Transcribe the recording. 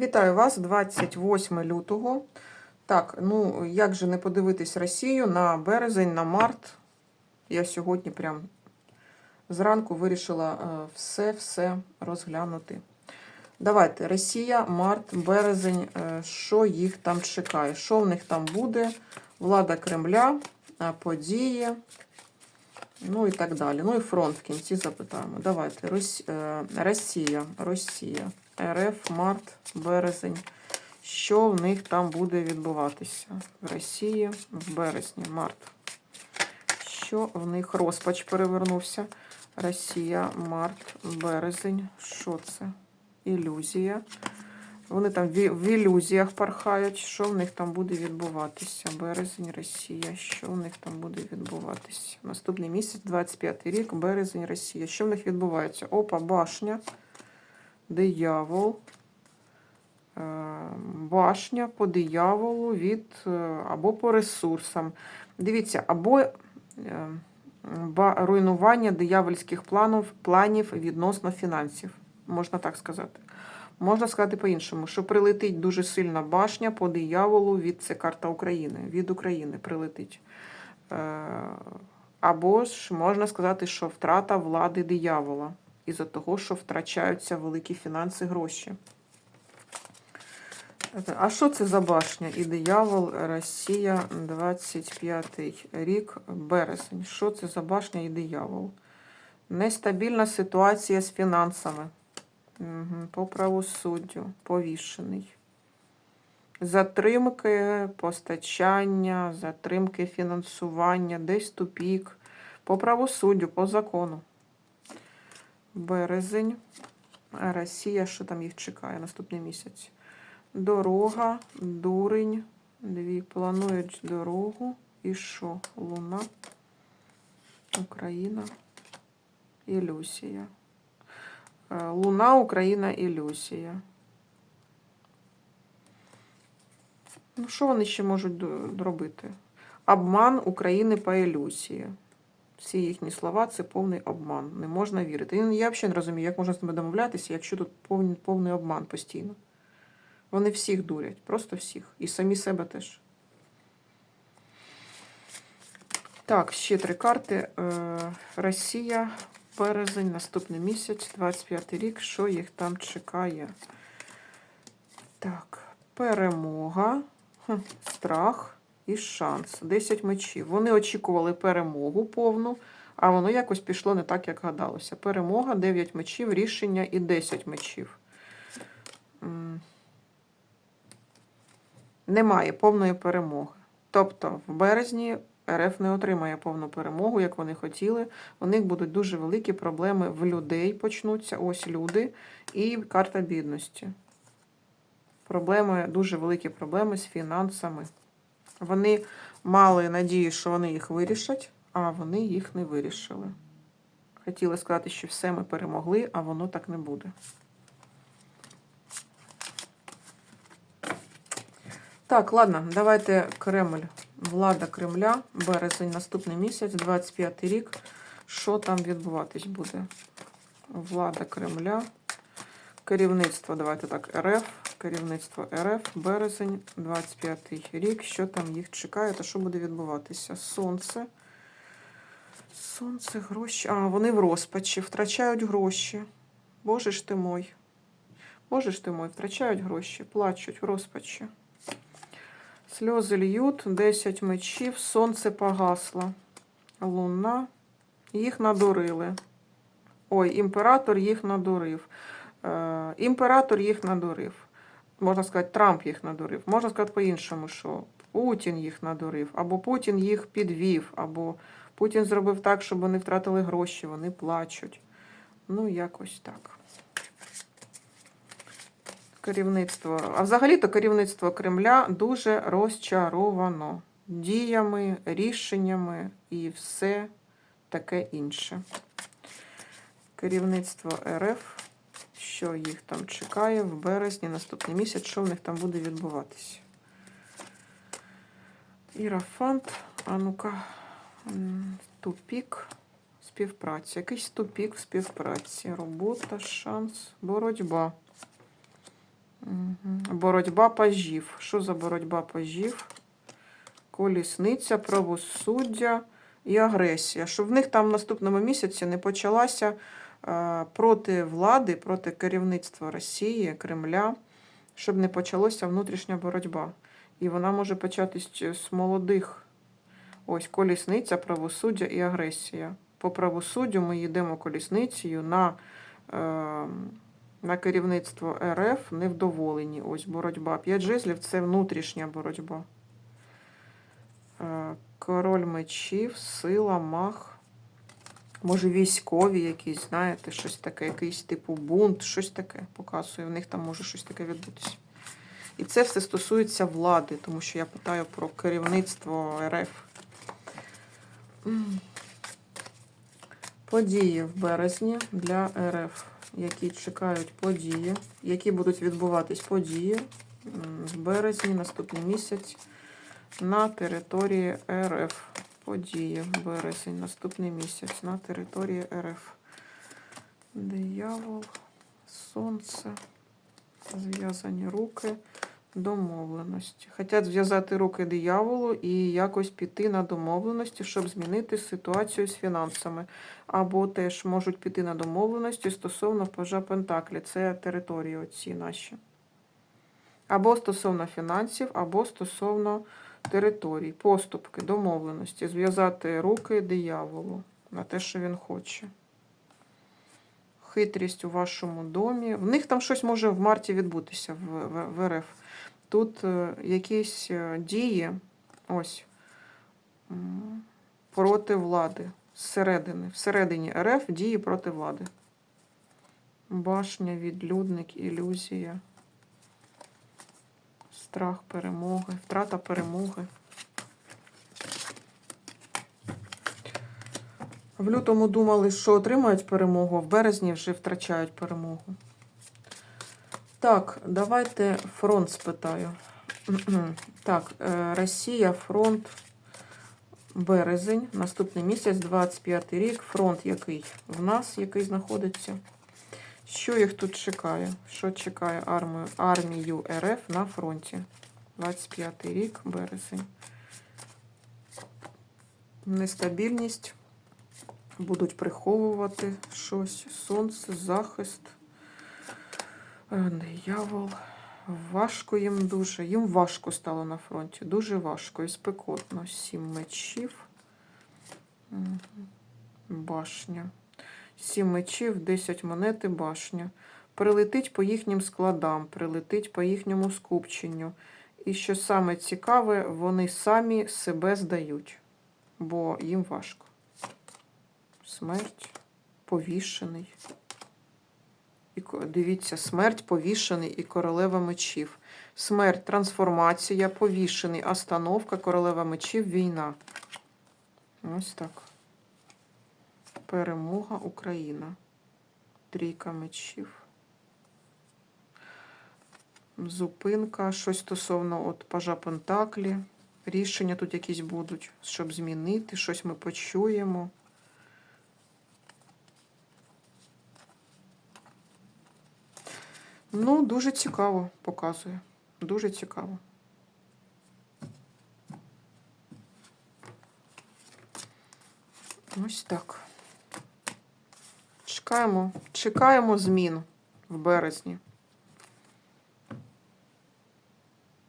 Вітаю вас 28 лютого. Так, ну як же не подивитись Росію на березень, на март. Я сьогодні прям зранку вирішила все-все розглянути. Давайте, Росія, март, березень, е, що їх там чекає? Що в них там буде? Влада Кремля, е, події, ну і так далі. Ну і фронт в кінці запитаємо. Давайте. Е, Росія, Росія, РФ, март, березень. Що в них там буде відбуватися? В Росії в березні, март. Що в них розпач перевернувся? Росія, март, березень. Що це? Ілюзія. Вони там в ілюзіях пархають. Що в них там буде відбуватися? Березень, Росія. Що в них там буде відбуватися? Наступний місяць, 25 рік, березень, Росія. Що в них відбувається? Опа, башня, диявол. Е, Башня по дияволу від е, або по ресурсам. Дивіться, або е, руйнування диявольських планів, планів відносно фінансів. Можна так сказати. Можна сказати по-іншому, що прилетить дуже сильна башня по дияволу від це карта України. Від України прилетить. Або ж можна сказати, що втрата влади диявола із-за того, що втрачаються великі фінанси, гроші. А що це за башня? І диявол, Росія, 25 рік, березень. Що це за башня і диявол? Нестабільна ситуація з фінансами. Угу. По правосуддю, повішений. Затримки постачання, затримки фінансування, десь тупік. По правосуддю, по закону. Березень. Росія, що там їх чекає наступний місяць? Дорога, дурень. Дві планують дорогу. І що? Луна. Україна. Ілюсія. Е, Луна, Україна, ілюсія. Ну, що вони ще можуть робити? Обман України по ілюсії. Всі їхні слова це повний обман. Не можна вірити. І Я взагалі не розумію, як можна з ними домовлятися, якщо тут повний, повний обман постійно. Вони всіх дурять, просто всіх. І самі себе теж. Так, ще три карти. Е, Росія, березень, наступний місяць, 25 рік. Що їх там чекає? Так, перемога, страх і шанс. 10 мечів. Вони очікували перемогу повну, а воно якось пішло не так, як гадалося. Перемога, 9 мечів, рішення і 10 мечів. Немає повної перемоги. Тобто в березні РФ не отримає повну перемогу, як вони хотіли. У них будуть дуже великі проблеми в людей почнуться. Ось люди, і карта бідності. Проблеми, дуже великі проблеми з фінансами. Вони мали надію, що вони їх вирішать, а вони їх не вирішили. Хотіли сказати, що все ми перемогли, а воно так не буде. Так, ладно, давайте Кремль. Влада Кремля, березень, наступний місяць, 25 рік. Що там відбуватись буде? Влада Кремля. Керівництво, давайте так, РФ, керівництво РФ, березень, 25 рік. Що там їх чекає та що буде відбуватися? Сонце. Сонце, гроші. А, вони в розпачі, втрачають гроші. Боже ж ти мой. Боже ж ти мой, втрачають гроші, плачуть в розпачі. Сльози льють, 10 мечів, сонце погасло. Луна. Їх надурили. Ой, імператор їх надурив. Е, імператор їх надурив. Можна сказати, Трамп їх надурив. Можна сказати по-іншому, що Путін їх надурив, або Путін їх підвів, або Путін зробив так, щоб вони втратили гроші, вони плачуть. Ну, якось так. Керівництво. А взагалі-то керівництво Кремля дуже розчаровано діями, рішеннями і все таке інше. Керівництво РФ, що їх там чекає в березні, наступний місяць, що в них там буде відбуватися. Ірафант, а ну-ка, тупік, співпраця. Якийсь тупік в співпраці. Робота, шанс, боротьба. Угу. боротьба пажів. Що за боротьба пажів? Колісниця, правосуддя і агресія. Щоб в них там в наступному місяці не почалася проти влади, проти керівництва Росії, Кремля, щоб не почалася внутрішня боротьба. І вона може початись з молодих. Ось колісниця, правосуддя і агресія. По правосуддю ми йдемо колісницею на, е, на керівництво РФ невдоволені. Ось боротьба. П'ять жезлів це внутрішня боротьба. Е, Король мечів, сила, мах. Може, військові якісь, знаєте, щось таке, якийсь типу бунт, щось таке показує. В них там може щось таке відбутися. І це все стосується влади, тому що я питаю про керівництво РФ. Події в березні для РФ, які чекають події, які будуть відбуватись події в березні, наступний місяць на території РФ. Події в березень, наступний місяць на території РФ. Диявол, сонце, зв'язані руки, домовленості. Хотять зв'язати руки дияволу і якось піти на домовленості, щоб змінити ситуацію з фінансами. Або теж можуть піти на домовленості стосовно пажа Пентаклі. Це території оці наші. Або стосовно фінансів, або стосовно територій, поступки, домовленості, зв'язати руки дияволу на те, що він хоче. Хитрість у вашому домі. В них там щось може в марті відбутися в, в, в РФ. Тут е, якісь е, дії, ось, проти влади. Зсередини. Всередині РФ дії проти влади. Башня, відлюдник, ілюзія. Страх перемоги, втрата перемоги. В лютому думали, що отримають перемогу, а в березні вже втрачають перемогу. Так, давайте фронт спитаю. Так, е, Росія, фронт, березень, наступний місяць, 25 рік. Фронт який? В нас який знаходиться? Що їх тут чекає? Що чекає армію, армію РФ на фронті? 25 рік, березень. Нестабільність. Будуть приховувати щось. Сонце, захист. Е, Диявол. Важко їм дуже. Їм важко стало на фронті. Дуже важко і спекотно. Сім мечів. Башня. Сім мечів, 10 монет і башня. Прилетить по їхнім складам, прилетить по їхньому скупченню. І що саме цікаве, вони самі себе здають, бо їм важко. Смерть, повішений. І дивіться, смерть, повішений і королева мечів. Смерть, трансформація, повішений, остановка, королева мечів, війна. Ось так. Перемога Україна. Трійка мечів. Зупинка. Щось стосовно от пажа Пентаклі. Рішення тут якісь будуть, щоб змінити, щось ми почуємо. Ну, дуже цікаво показує. Дуже цікаво. Ось так. Чекаємо, чекаємо змін в березні.